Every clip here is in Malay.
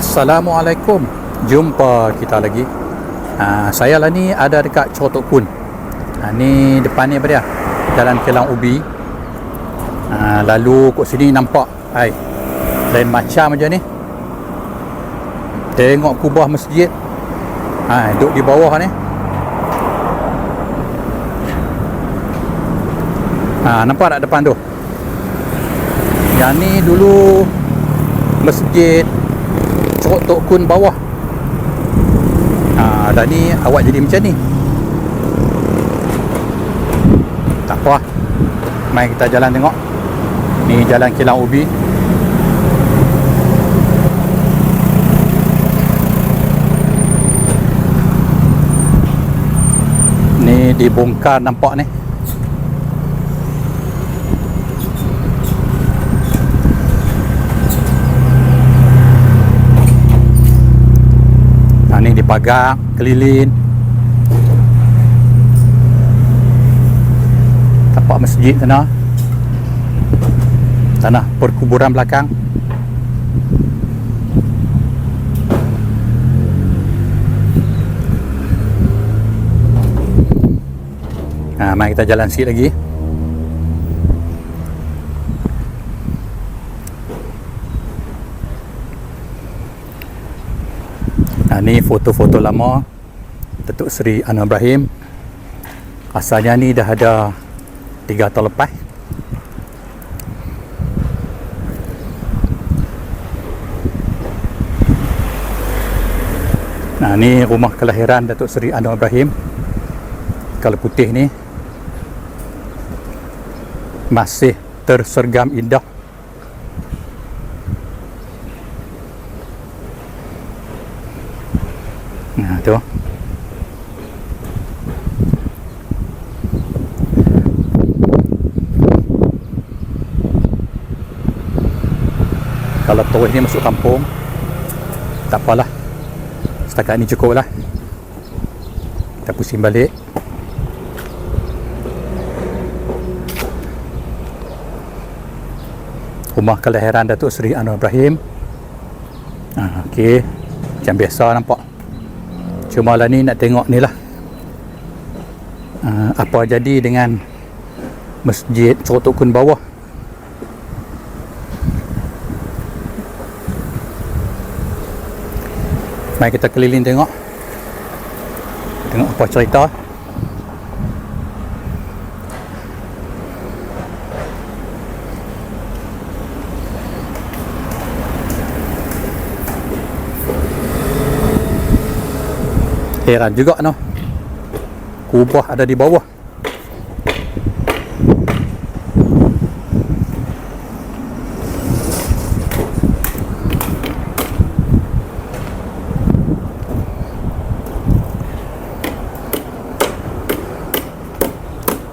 Assalamualaikum. Jumpa kita lagi. Ha, Saya lah ni ada dekat Cerotok Kun. Ha, Ni depan ni apa dia? Jalan Kelang Ubi. Ha, Lalu kat sini nampak hai, Lain macam macam ni. Tengok kubah masjid. Ha, Duduk di bawah ni. Ha, Nampak tak depan tu? Yang ni dulu Masjid Ceruk Tok Kun bawah. Ha, Dan ni awak jadi macam ni. Tak apa Mari kita jalan tengok. Ni jalan Kilang Ubi. Ni dibongkar nampak ni Dipagar keliling. Tapak masjid sana tanah perkuburan belakang. Ha, mari kita jalan sikit lagi Ni foto-foto lama. Datuk Seri Anwar Ibrahim. Asalnya ni dah ada 3 tahun lepas. Nah ni rumah kelahiran Datuk Seri Anwar Ibrahim. Kalau putih ni. Masih tersergam indah tu. Kalau terus ni masuk kampung Tak apalah. Setakat ni cukup lah. Kita pusing balik. Rumah kelahiran Datuk Seri Anwar Ibrahim. Ha, Okey. Macam biasa nampak Cuma lah ni nak tengok ni lah. Uh, Apa jadi dengan Masjid Cerotok Kun bawah? Mari kita keliling tengok. Tengok apa cerita Heran juga no. Kubah ada di bawah.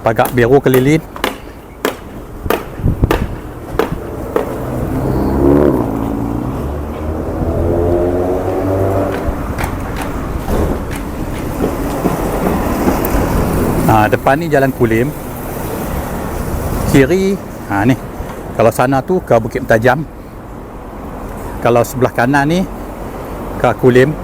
Pagak biru keliling. Ha, depan ni jalan Kulim. Kiri, ha ni. Kalau sana tu ke Bukit Tajam. Kalau sebelah kanan ni ke Kulim.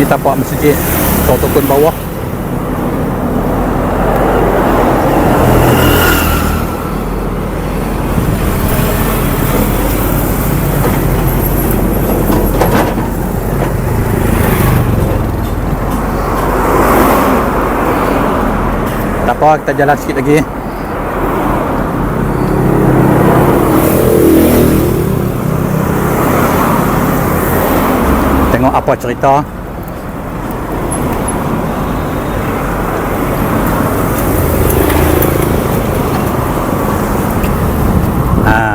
Tapak masjid Tokun bawah. Tak apa kita jalan sikit lagi. Tengok apa cerita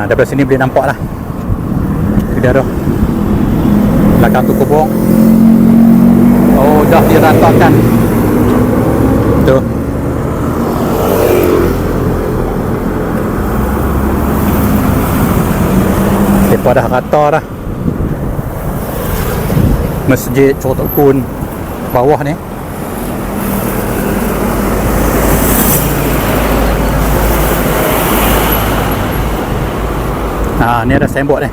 Ah, daripada sini boleh nampak lah. Dia ada Belakang tu kubung Oh dah diratakan Tu Mereka dah rata dah. Masjid Cotokun Bawah ni. Ha, ni ada signboard ni.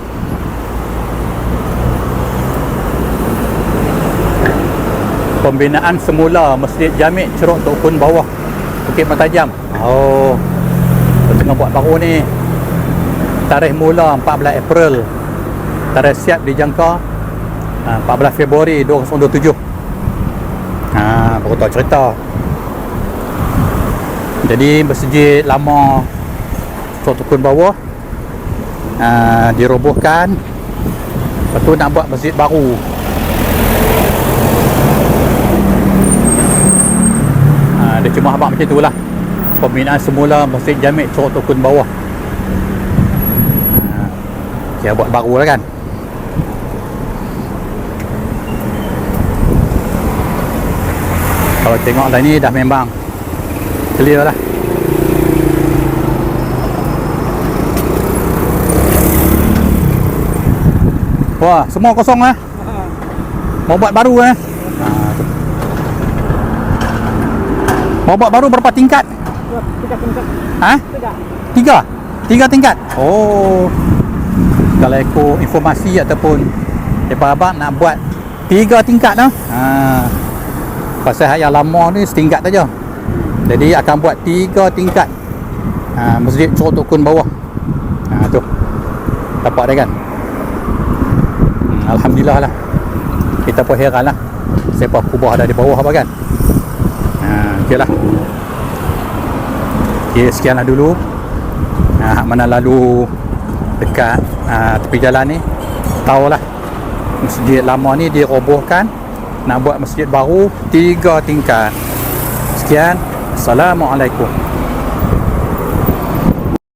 Pembinaan semula Masjid Jamik Ceruk Tok Kun Bawah. Bukit Mentajam Oh. Tengah buat baru ni. Tarikh mula 14 April. Tarikh siap dijangka ha, 14 Februari 2027 ha, Baru tahu cerita. Jadi masjid lama Ceruk Tok Kun Bawah ha, Dirobohkan. Lepas tu nak buat masjid baru. Ha, Dia cuma habak macam tu lah Pembinaan semula Masjid Jamik Ceruk Tok Kun Bawah Dia buat baru lah kan? Kalau tengok lah ni dah memang Clear lah Wah semua kosong eh Mau buat baru eh. Mau buat baru berapa tingkat? Tiga tingkat. Ha? Tiga. Tiga? Tingkat? Oh Kalau ikut informasi ataupun Depa abang nak buat Tiga tingkat dah ha. Pasal yang lama ni setingkat saja Jadi akan buat tiga tingkat ha, Masjid Ceruk Tok Kun bawah ha, tu Dapat dia kan Alhamdulillah lah. Kita pun heran lah. Siapa kubah ada di bawah apa kan? Ha, Okay lah. Okay sekianlah dulu. Ha, mana lalu dekat ha, tepi jalan ni tahulah masjid lama ni dirobohkan nak buat masjid baru tiga tingkat. Sekian. Assalamualaikum